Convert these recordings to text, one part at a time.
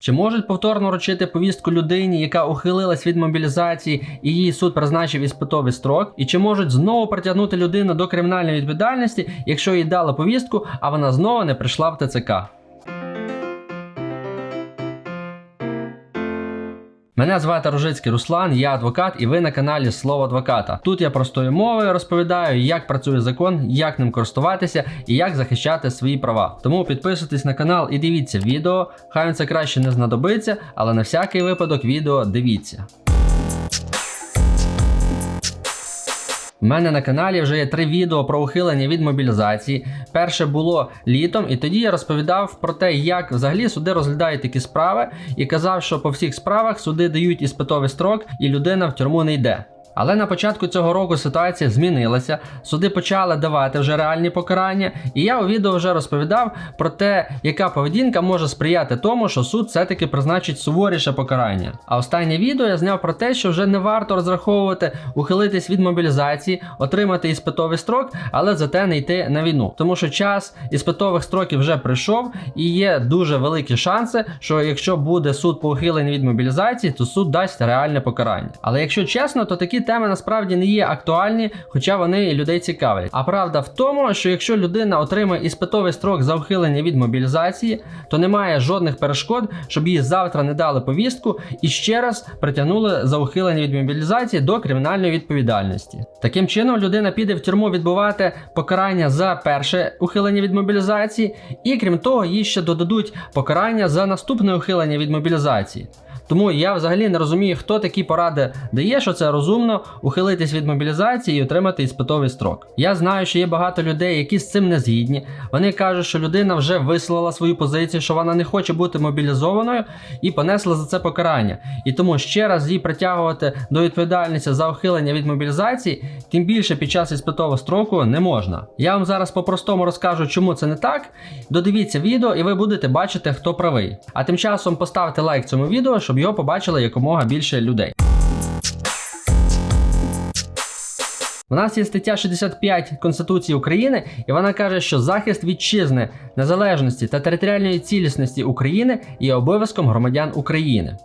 Чи можуть повторно вручити повістку людині, яка ухилилась від мобілізації і її суд призначив іспитовий строк? І чи можуть знову притягнути людину до кримінальної відповідальності, якщо їй дали повістку, а вона знову не прийшла в ТЦК? Мене звати Ружицький Руслан, я адвокат, і ви на каналі Слово адвоката. Тут я простою мовою розповідаю, як працює закон, як ним користуватися і як захищати свої права. Тому підписуйтесь на канал і дивіться відео. Хай це краще не знадобиться, але на всякий випадок відео дивіться. У мене на каналі вже є три відео про ухилення від мобілізації. Перше було літом, і тоді я розповідав про те, як взагалі суди розглядають такі справи, і казав, що по всіх справах суди дають іспитовий строк, і людина в тюрму не йде. Але на початку цього року ситуація змінилася, суди почали давати вже реальні покарання, і я у відео вже розповідав про те, яка поведінка може сприяти тому, що суд все-таки призначить суворіше покарання. А останнє відео я зняв про те, що вже не варто розраховувати ухилитись від мобілізації, отримати іспитовий строк, але зате не йти на війну. Тому що час іспитових строків вже прийшов, і є дуже великі шанси, що якщо буде суд по ухиленню від мобілізації, то суд дасть реальне покарання. Але якщо чесно, то такі теми насправді не є актуальні, хоча вони людей цікавлять. А правда в тому, що якщо людина отримає іспитовий строк за ухилення від мобілізації, то немає жодних перешкод, щоб їй завтра не дали повістку і ще раз притягнули за ухилення від мобілізації до кримінальної відповідальності. Таким чином, людина піде в тюрму відбувати покарання за перше ухилення від мобілізації, і крім того, їй ще додадуть покарання за наступне ухилення від мобілізації. Тому я взагалі не розумію, хто такі поради дає, що це розумно ухилитись від мобілізації і отримати іспитовий строк. Я знаю, що є багато людей, які з цим не згідні. Вони кажуть, що людина вже висловила свою позицію, що вона не хоче бути мобілізованою і понесла за це покарання. І тому ще раз її притягувати до відповідальності за ухилення від мобілізації, тим більше під час іспитового строку не можна. Я вам зараз по-простому розкажу, чому це не так. Додивіться відео, і ви будете бачити, хто правий. А тим часом поставте лайк цьому відео, щоб його побачили якомога більше людей. У нас є стаття 65 Конституції України, і вона каже, що захист вітчизни, незалежності та територіальної цілісності України є обов'язком громадян України.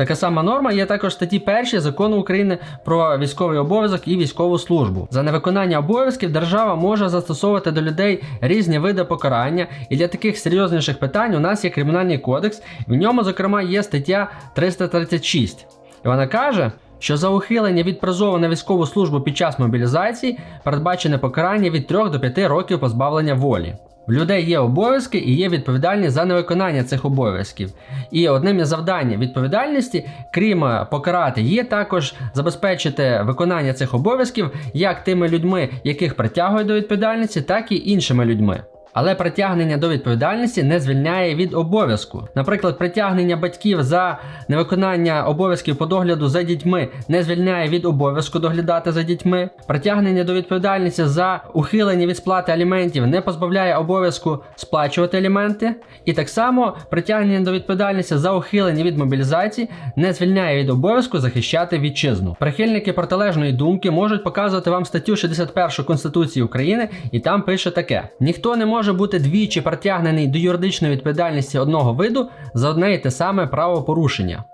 Така сама норма є також статті 1 закону України про військовий обов'язок і військову службу. За невиконання обов'язків держава може застосовувати до людей різні види покарання, і для таких серйозніших питань у нас є кримінальний кодекс. В ньому, зокрема, є стаття 336. І вона каже, що за ухилення від призову на військову службу під час мобілізації передбачене покарання від 3 до 5 років позбавлення волі. В людей є обов'язки і є відповідальність за невиконання цих обов'язків. І одним із завдань відповідальності, крім е, покарати, є також забезпечити виконання цих обов'язків як тими людьми, яких притягують до відповідальності, так і іншими людьми. Але притягнення до відповідальності не звільняє від обов'язку. Наприклад, притягнення батьків за невиконання обов'язків по догляду за дітьми не звільняє від обов'язку доглядати за дітьми. Притягнення до відповідальності за ухилення від сплати аліментів не позбавляє обов'язку сплачувати аліменти. І так само притягнення до відповідальності за ухилення від мобілізації не звільняє від обов'язку захищати вітчизну. Прихильники протилежної думки можуть показувати вам статтю 61 Конституції України, і там пише таке: ніхто не може бути двічі притягнений до юридичної відповідальності одного виду за одне і те саме правопорушення.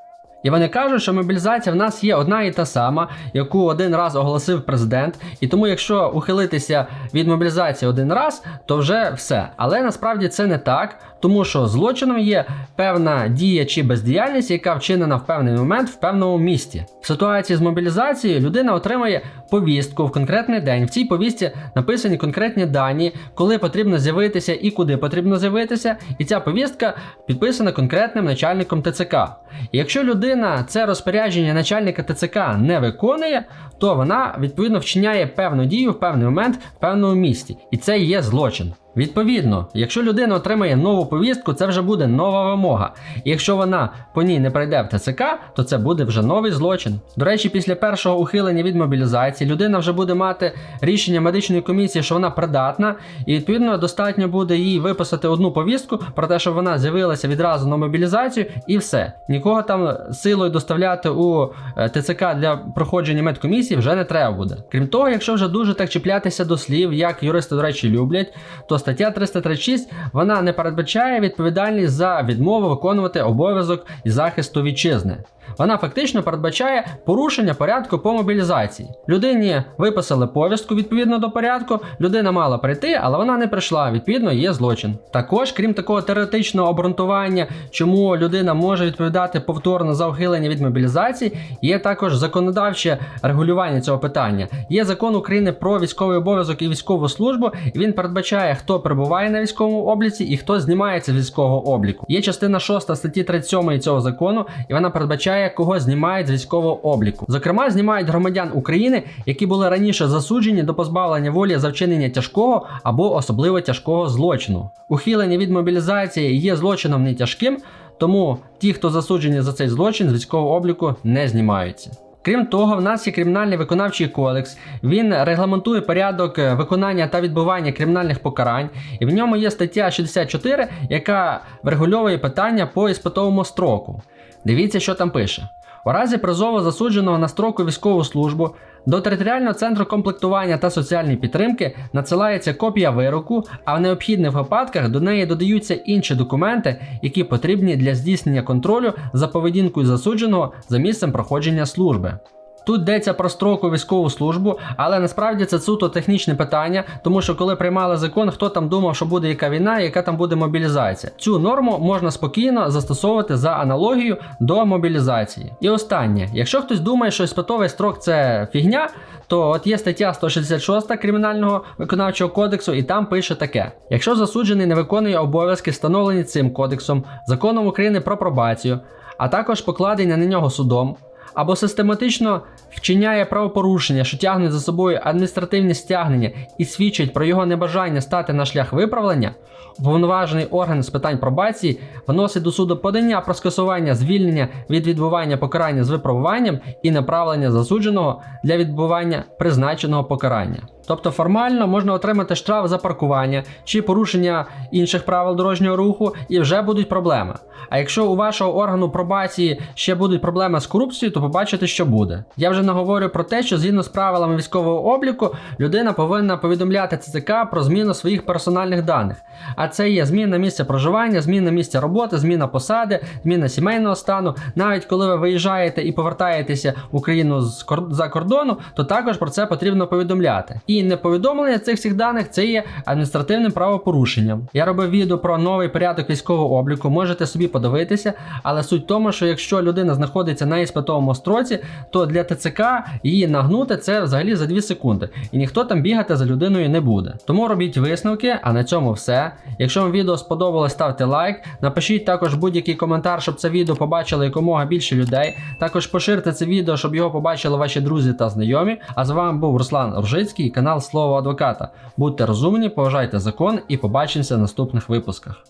І вони кажуть, що мобілізація в нас є одна і та сама, яку один раз оголосив президент. І тому, якщо ухилитися від мобілізації один раз, то вже все. Але насправді це не так, тому що злочином є певна дія чи бездіяльність, яка вчинена в певний момент в певному місті. В ситуації з мобілізацією людина отримає повістку в конкретний день. В цій повістці написані конкретні дані, коли потрібно з'явитися і куди потрібно з'явитися. І ця повістка підписана конкретним начальником ТЦК. І якщо людина це розпорядження начальника ТЦК не виконує, то вона відповідно вчиняє певну дію в певний момент в певному місті. І це є злочин. Відповідно, якщо людина отримає нову повістку, це вже буде нова вимога. І якщо вона по ній не прийде в ТЦК, то це буде вже новий злочин. До речі, після першого ухилення від мобілізації людина вже буде мати рішення медичної комісії, що вона придатна, і відповідно достатньо буде їй виписати одну повістку про те, щоб вона з'явилася відразу на мобілізацію, і все. Нікого там силою доставляти у е, ТЦК для проходження медкомісії вже не треба буде. Крім того, якщо вже дуже так чіплятися до слів, як юристи, до речі, люблять, то стаття 336 вона не передбачає відповідальність за відмову виконувати обов'язок і захисту вітчизни. Вона фактично передбачає порушення порядку по мобілізації. Людині виписали повістку відповідно до порядку, людина мала прийти, але вона не прийшла. Відповідно, є злочин. Також, крім такого теоретичного обґрунтування, чому людина може відповідати повторно за ухилення від мобілізації, є також законодавче регулювання цього питання. Є закон України про військовий обов'язок і військову службу, і він передбачає, хто перебуває на військовому обліці і хто знімається з військового обліку. Є частина 6 статті 37 цього закону, і вона передбачає, кого знімають з військового обліку. Зокрема, знімають громадян України, які були раніше засуджені до позбавлення волі за вчинення тяжкого або особливо тяжкого злочину. Ухилення від мобілізації є злочином не тяжким, тому ті, хто засуджені за цей злочин, з військового обліку не знімаються. Крім того, в нас є кримінальний виконавчий кодекс. Він регламентує порядок е, виконання та відбування кримінальних покарань, і в ньому є стаття 64, яка врегульовує питання по іспитовому строку. Дивіться, що там пише. У разі призову засудженого на строку військову службу до територіального центру комплектування та соціальної підтримки надсилається копія вироку, а в необхідних випадках до неї додаються інші документи, які потрібні для здійснення контролю за поведінкою засудженого за місцем проходження служби. Тут йдеться про строку військову службу, але насправді це суто технічне питання, тому що коли приймали закон, хто там думав, що буде яка війна, яка там буде мобілізація. Цю норму можна спокійно застосовувати за аналогією до мобілізації. І останнє, якщо хтось думає, що іспитовий строк це фігня, то от є стаття 166 Кримінального виконавчого кодексу, і там пише таке: якщо засуджений не виконує обов'язки, встановлені цим кодексом, законом України про пробацію, а також покладення на нього судом або систематично вчиняє правопорушення, що тягне за собою адміністративні стягнення і свідчить про його небажання стати на шлях виправлення, уповноважений орган з питань пробації вносить до суду подання про скасування звільнення від відбування покарання з випробуванням і направлення засудженого для відбування призначеного покарання. Тобто формально можна отримати штраф за паркування чи порушення інших правил дорожнього руху, і вже будуть проблеми. А якщо у вашого органу пробації ще будуть проблеми з корупцією, то побачите, що буде. Я вже не говорю про те, що згідно з правилами військового обліку людина повинна повідомляти ЦЦК про зміну своїх персональних даних. А це є зміна місця проживання, зміна місця роботи, зміна посади, зміна сімейного стану. Навіть коли ви виїжджаєте і повертаєтеся в Україну з за кордону, то також про це потрібно повідомляти. І неповідомлення цих всіх даних це є адміністративним правопорушенням. Я робив відео про новий порядок військового обліку, можете собі подивитися, але суть в тому, що якщо людина знаходиться на іспитовому строці, то для ТЦК її нагнути це взагалі за 2 секунди. І ніхто там бігати за людиною не буде. Тому робіть висновки, а на цьому все. Якщо вам відео сподобалось, ставте лайк. Напишіть також будь-який коментар, щоб це відео побачили якомога більше людей. Також поширте це відео, щоб його побачили ваші друзі та знайомі. А з вами був Руслан Ружицький, канал Слово Адвоката. Будьте розумні, поважайте закон і побачимося в наступних випусках.